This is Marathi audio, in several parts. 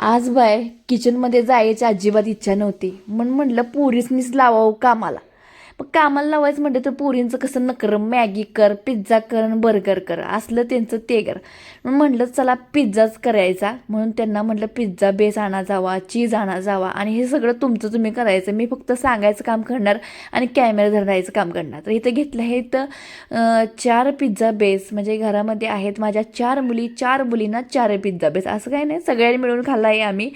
आज बाय किचनमध्ये जायची अजिबात इच्छा नव्हती. म्हणून म्हटलं पोरीसनीच लावावं कामाला. मग कामाला लावायचं म्हटलं तर पोरींचं कसं नकर मॅगी कर पिझ्झा कर आणि बर्गर कर असलं त्यांचं ते कर. म्हटलं चला पिझ्झाच करायचा. म्हणून त्यांना म्हटलं पिझ्झा बेस आणा जावा चीज आणा जावा आणि हे सगळं तुमचं तुम्ही करायचं. मी फक्त सांगायचं काम करणार आणि कॅमेरा धरायचं काम करणार. तर इथं घेतलं आहे तर चार पिझ्झा बेस म्हणजे घरामध्ये आहेत माझ्या चार मुली चार मुलींना चार पिझ्झा बेस. असं काही नाही सगळ्यांनी मिळून खाल्ला आहे आम्ही.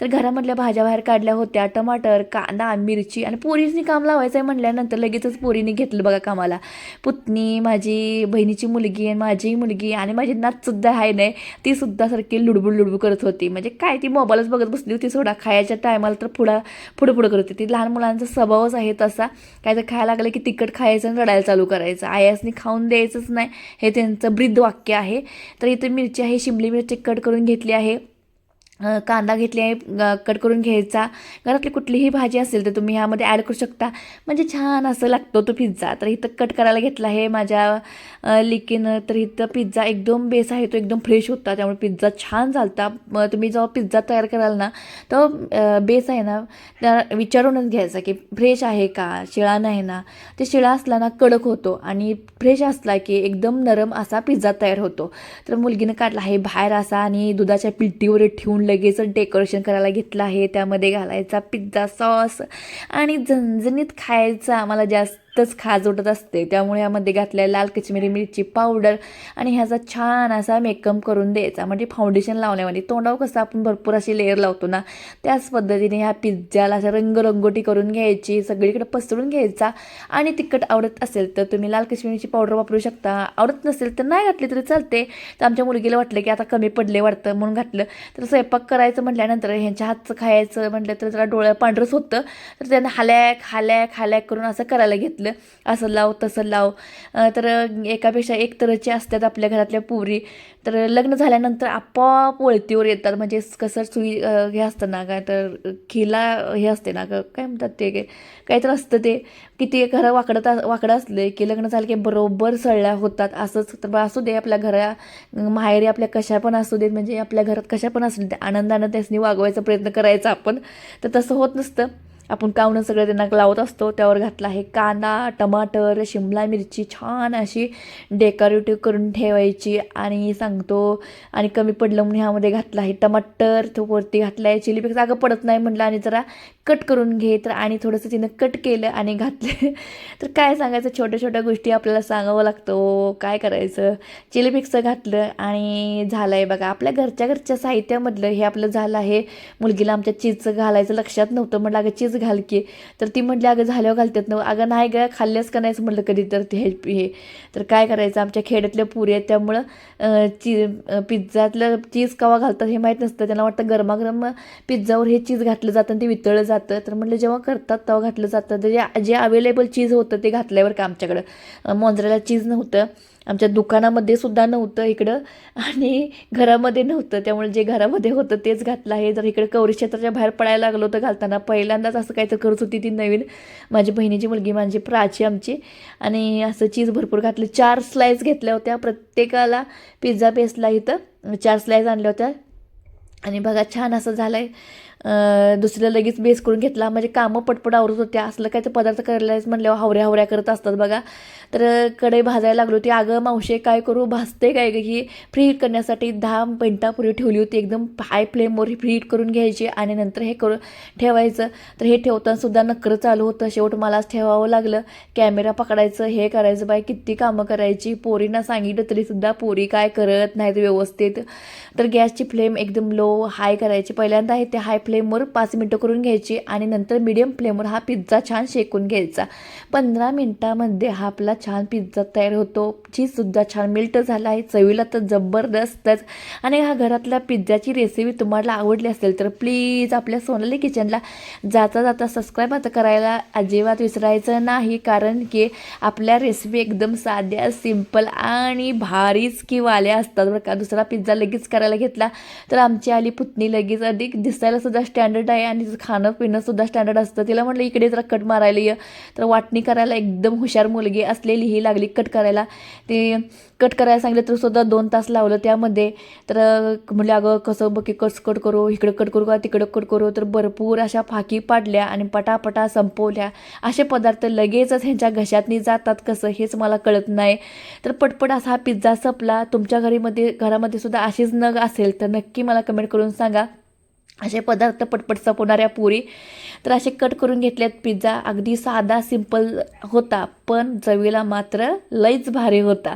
तर घरामधल्या भाज्या बाहेर काढल्या होत्या टमाटर कांदा मिरची आणि पोरीसनी काम लावायचं आहे म्हटल्यानंतर नंतर लगेचच पोरीने घेतलं बघा कामाला. पुतणी माझी बहिणीची मुलगी आणि माझी मुलगी आणि माझी नातसुद्धा आहे नाही ती सुद्धा सारखी लुडबुड लुडबुड करत होती. म्हणजे काय ती मोबाईलच बघत बसली होती सोडा खायच्या टायमाला तर पुढा पुढं पुढं करत होती. ती लहान मुलांचा स्वभावच आहे तसा. काय तर खायला लागलं की तिखट खायचं आणि रडायला चालू करायचं. आयासनी खाऊन द्यायचंच नाही हे त्यांचं ब्रिद्ध वाक्य आहे. तर इथं मिरची आहे शिमली मिरची कट करून घेतली आहे. कांदा घेतली आहे कट करून घ्यायचा. घरातली कुठलीही भाजी असेल तर तुम्ही ह्यामध्ये ॲड करू शकता. म्हणजे छान असं लागतो तो पिझ्झा तर इथं कट करायला घेतला आहे माझ्या लिकीनं. तर इथं पिझ्झा एकदम बेस आहे तो एकदम फ्रेश होता. त्यामुळे पिझ्झा छान झालता. मग तुम्ही जेव्हा पिझ्झा तयार कराल ना तो बेस आहे ना त्या विचारूनच घ्यायचा की फ्रेश आहे का? शिळा नाही ना. ते शिळा असला ना कडक होतो. आणि फ्रेश असला की एकदम नरम असा पिझ्झा तयार होतो. तर मुलगीनं काढला आहे बाहेर असा आणि दुधाच्या पिलटीवर ठेवून लगेच डेकोरेशन करायला घेतलं आहे. त्यामध्ये घालायचा पिझ्झा सॉस आणि झणझणीत खायचं आम्हाला जास्तच खाज उठत असते. त्यामुळे यामध्ये घातल्या लाल कश्मीरी मिरची पावडर आणि ह्याचा छान असा मेकअप करून द्यायचा. म्हणजे फाउंडेशन लावण्यामध्ये तोंडावर कसं आपण भरपूर अशी लेअर लावतो ना त्याच पद्धतीने ह्या पिझ्झाला असं रंगरंगोटी करून घ्यायची सगळीकडे पसरून घ्यायचा. आणि तिखट आवडत असेल तर तुम्ही लाल कश्मीरीची पावडर वापरू शकता. आवडत नसेल तर नाही घातली तरी चालते. तर आमच्या मुलगीला वाटलं की आता कमी पडले वाटतं म्हणून घातलं. तर स्वयंपाक करायचं म्हटल्यानंतर ह्यांच्या हातचं खायचं म्हटलं तर जरा डोळं पांढरंच होतं. तर त्यांना हाल्याक हाल्याक हाल्याक करून असं करायला घेतलं. असं लाव तसं लाव. तर एकापेक्षा एक तरचे असतात आपल्या घरातल्या पुरी. तर लग्न झाल्यानंतर आपोआप वळतीवर येतात. म्हणजे कसं सुई हे असतं ना काय तर खिला हे असते ना ग काय म्हणतात ते काय तर असतं ते. किती घरं वाकडत वाकडं असले की लग्न झालं की बरोबर सळल्या होतात. असंच तर असू दे आपल्या घरा माहेरी आपल्या कशा पण असू देत. म्हणजे आपल्या घरात कशा पण असू दे आनंदानं त्यासनी वागवायचा प्रयत्न करायचा आपण. तर तसं होत नसतं. आपण कावणं सगळं त्यांना लावत असतो त्यावर घातला आहे कांदा टमाटर शिमला मिरची छान अशी डेकोरेटिव्ह करून ठेवायची आणि सांगतो आणि कमी पडलं म्हणून ह्यामध्ये घातलं आहे टमाटर तो वरती घातला आहे चिली फ्लेक्स अगं पडत नाही म्हटलं आणि जरा कट करून घे तर आणि थोडंसं तिनं कट केलं आणि घातले. तर काय सांगायचं छोट्या छोट्या गोष्टी आपल्याला सांगावं लागतो काय करायचं? चिली मिक्सर घातलं आणि झालं आहे बघा. आपल्या घरच्या घरच्या साहित्यामधलं हे आपलं झालं आहे. मुलगीला आमच्या चीजचं घालायचं लक्षात नव्हतं म्हटलं अगं चीज घाल की. तर ती म्हटली अगं झाल्यावर घालतात नव्हतं अगं नाही गं खाल्ल्यास का नाहीच म्हटलं कधी तर ते हे तर काय करायचं आमच्या खेड्यातल्या पुरी आहेत त्यामुळं ची पिझ्झातलं चीज कवा घालतात हे माहीत नसतं. त्यांना वाटतं गरमागरम पिझ्झावर हे चीज घातलं जातं आणि ते वितळलं जातं. तर म्हटलं जेव्हा करतात तेव्हा घातलं जातं. तर जे जे अवेलेबल चीज होतं ते घातल्यावर का आमच्याकडं? मोंजऱ्याला चीज नव्हतं. आमच्या दुकानामध्ये सुद्धा नव्हतं इकडं आणि घरामध्ये नव्हतं. त्यामुळे जे घरामध्ये होतं तेच घातलं आहे. जर इकडे कवरी क्षेत्राच्या बाहेर पडायला लागलो होतं घालताना पहिल्यांदाच असं काहीतरी करत होती ती नवीन. माझी बहिणीची मुलगी माझी प्राची आमची. आणि असं चीज भरपूर घातलं. चार स्लाईस घेतल्या होत्या. प्रत्येकाला पिझ्झा बेसला इथं चार स्लाईस आणल्या होत्या. आणि बघा छान असं झालं आहे दुसऱ्या लगेच बेस करून घेतला. म्हणजे कामं पटपट आवरत होत्या. असलं काय तर पदार्थ करायला म्हणल्यावर हावऱ्या हावऱ्या करत असतात बघा. तर कडे भाजायला लागलो होती. अगं मावशे काय करू? भाजते काय ग ही? फ्रीट करण्यासाठी दहा मिनटापूर्वी ठेवली होती. एकदम हाय फ्लेमवर फ्रीट करून घ्यायची आणि नंतर हे करून ठेवायचं. तर हे ठेवतानासुद्धा नकर चालू होतं. शेवट मलाच ठेवावं लागलं. कॅमेरा पकडायचं हे करायचं. बाय किती कामं करायची? पोरींना सांगितलं तरीसुद्धा पोरी काय करत नाहीत व्यवस्थित. तर गॅसची फ्लेम एकदम लो हाय करायची. पहिल्यांदा आहे ते हाय फ्लेम फ्लेमवर पाच मिनटं करून घ्यायची आणि नंतर मिडियम फ्लेमवर हा पिझ्झा छान शेकून घ्यायचा. पंधरा मिनटामध्ये हा आपला छान पिझ्झा तयार होतो. चीजसुद्धा छान मिल्ट झाला आहे. चवीला तर जबरदस्तच. आणि हा घरातल्या पिझ्झाची रेसिपी तुम्हाला आवडली असेल तर प्लीज आपल्या सोनाली किचनला जाता जाता सबस्क्राईब आता करायला अजिबात विसरायचं नाही. कारण की आपल्या रेसिपी एकदम साध्या सिंपल आणि भारीच किवाल्या असतात बरं का. दुसरा पिझ्झा लगेच करायला घेतला तर आमची आली पुतणी लगेच अधिक दिसायला सुद्धा स्टँडर्ड आहे आणि तिचं खाणं पिणं सुद्धा स्टँडर्ड असतं. तिला म्हटलं इकडे जरा कट मारायला ये. तर वाटणी करायला एकदम हुशार मुलगी असलेली ही लागली कट करायला. ते कट करायला सांगितलं तर सुद्धा दोन तास लावलं त्यामध्ये. तर म्हणजे अगं कसं बघ की कस कट करू? इकडं कट करू का? तिकडं कट करू? तर भरपूर अशा फाकी पाडल्या आणि पटापटा संपवल्या. असे पदार्थ लगेचच ह्यांच्या घशातनी जातात कसं हेच मला कळत नाही. तर पटपट असा हा पिझ्झा संपला. तुमच्या घरीमध्ये घरामध्ये सुद्धा अशीच नग असेल तर नक्की मला कमेंट करून सांगा. असे पदार्थ पटपट संपवणाऱ्या पुरी. तर असे कट करून घेतल्यात पिझ्झा अगदी साधा सिंपल होता पण चवीला मात्र लईच भारी होता.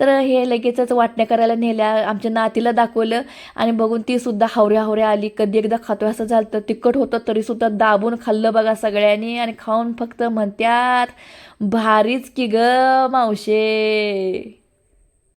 तर हे लगेचच वाटण्या करायला नेल्या. आमच्या नातीला दाखवलं आणि बघून ती सुद्धा हावऱ्या हावऱ्या आली. कधी एकदा खातो असं झालं तर तिखट होतं तरीसुद्धा दाबून खाल्लं बघा सगळ्यांनी आणि खाऊन फक्त म्हणत्यात भारीच की ग मावशे.